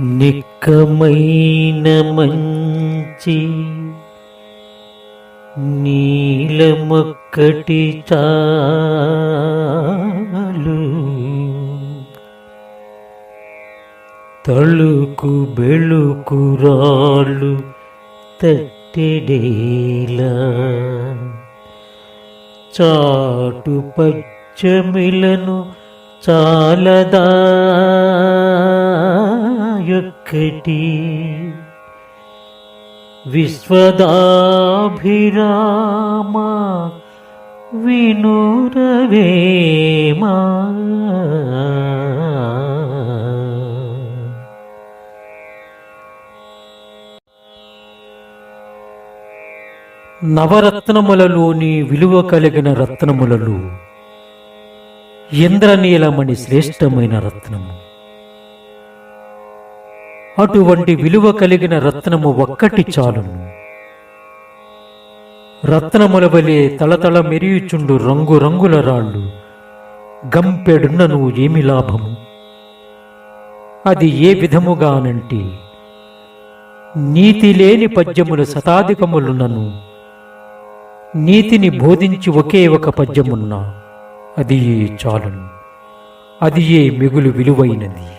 నిక్కమైన మంచి నీలమొక్కటి చాలు. తళుకు బెళుకు రాళ్ళు తట్టెడేలా చాటు పచ్చమిలను చాలదా. యొక్కటి విశ్వదాభిరామ వినురవేమా నవరత్నములలోని విలువ కలిగిన రత్నములలో ఇంద్రనీలమణి శ్రేష్టమైన రత్నము అటువంటి విలువ కలిగిన రత్నము ఒక్కటి చాలును. రత్నముల వలె తలతళ మెరియుచుండు రంగు రంగుల రాళ్ళు గంపెడున్నను ఏమి లాభము? అది ఏ విధముగానంటే నీతి లేని పద్యముల శతాధికములున్నను. నీతిని బోధించి ఒకే ఒక పద్యమున్నా అది ఏ చాలును? అది ఏ మిగులు విలువైనది?